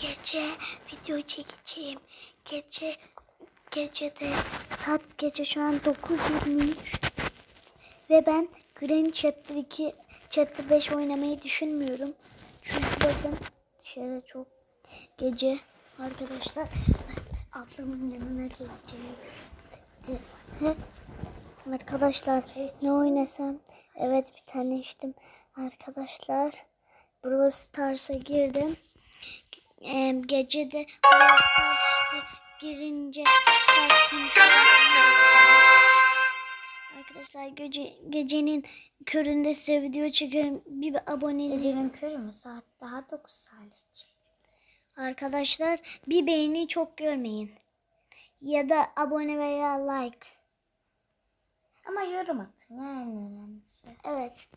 gece video çekeceğim. Gece gecede saat gece şu an 9.23 ve ben Granny Chapter 2 Chapter 5 oynamayı düşünmüyorum. Çünkü bakın dışarı çok gece arkadaşlar ben ablamın yanına geleceğim. Arkadaşlar ne oynasam? Evet bir tane içtim. Arkadaşlar Brawl Stars'a girdim. Ee, gece de Brawl girince. Arkadaşlar gece, gecenin köründe size video çekiyorum. Bir abone Gecenin körü mü? Saat daha 9 saat. Arkadaşlar bir beğeni çok görmeyin. Ya da abone veya like. Ama yorum atın yani. Evet.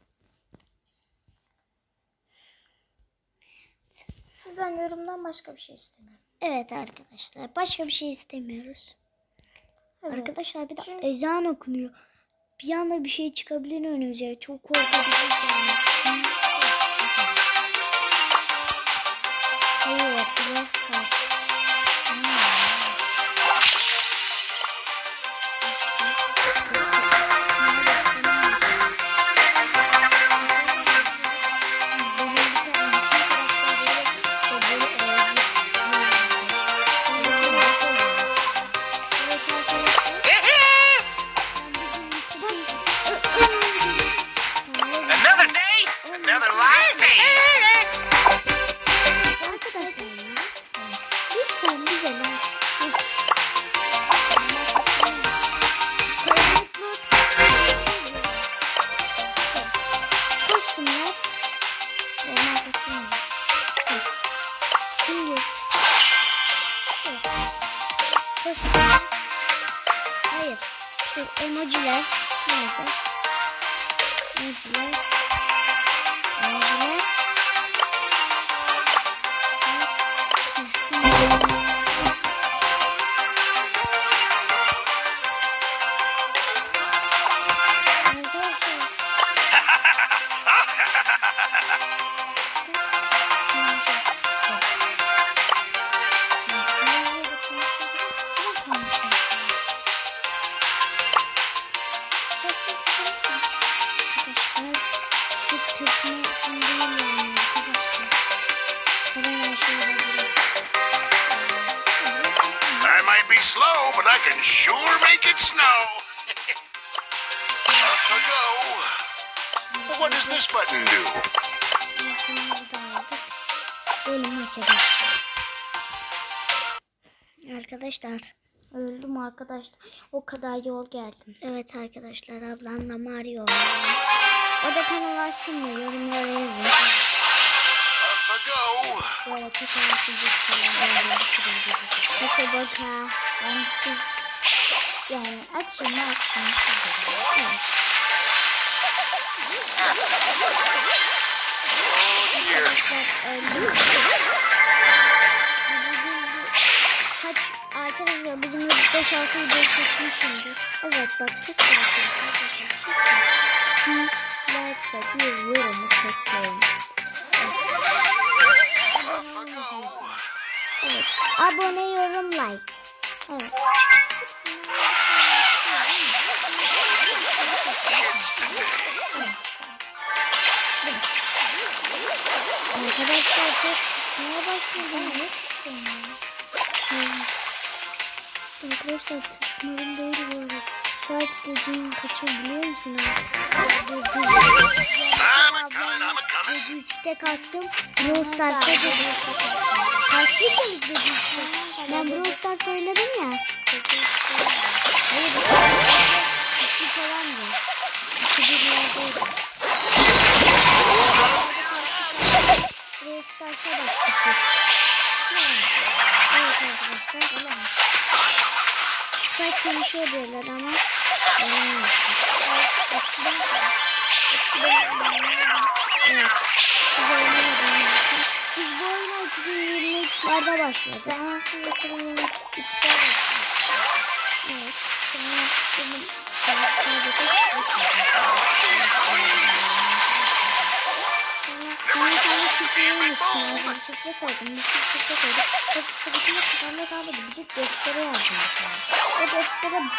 Sizden yorumdan başka bir şey istemiyorum. Evet arkadaşlar. Başka bir şey istemiyoruz. Evet. Arkadaşlar bir de Çünkü- ezan okunuyor. Bir anda bir şey çıkabilir önümüze. Çok korkabiliriz yani. Hayır, biraz kas. Emojiler. Nerede? Emojiler. Slow, but I can sure make it snow. Off I go. What does this button do? Arkadaşlar. Öldüm arkadaşlar. O kadar yol geldim. Evet arkadaşlar ablamla Mario oynuyor. O da kanal açsın mı? Yorumlara yazın. Böyle çok Bakın. Yani siz yani açın açın. Evet. Oh. Kaç arkadaşlar bugün de 5-6 video çekmişimdir. Evet bak çok arkadaşlar. Çok Like bir yorumu go. Evet. Abone, yorum, like. Evet. Arkadaşlar çok tutmaya başladım. Arkadaşlar bu arada. Saat gecenin kaçı biliyor coming. Gece 3'te kalktım. Brawl Stars'a gece Kalktık ya biz 3'te. Ben Brawl Stars ya. Hayır. İki falandı. İki birlerdeydi. Brawl Stars'a baktık biz. Evet arkadaşlar. Spike konuşuyor diyorlar ama. Evet. Biz oynamadığımız için. Biz bu oyuna 2023'lerde başladık. Ben aslında 2023'te Şifre koydum. Bir koydum. O şifre içinde kafamda kaldı. Bir de deftere yazdım. O deftere bazı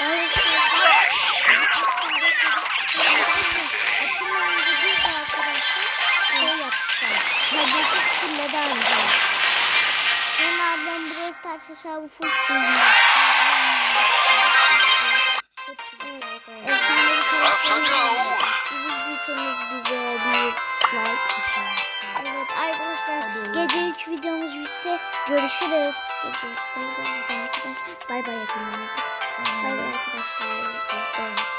Ah, shoot. Kids today. Atılmayınca bir de bitti. Görüşürüz. Gece 3'te arkadaşlar. Bay bay yapın. Bay bay arkadaşlar.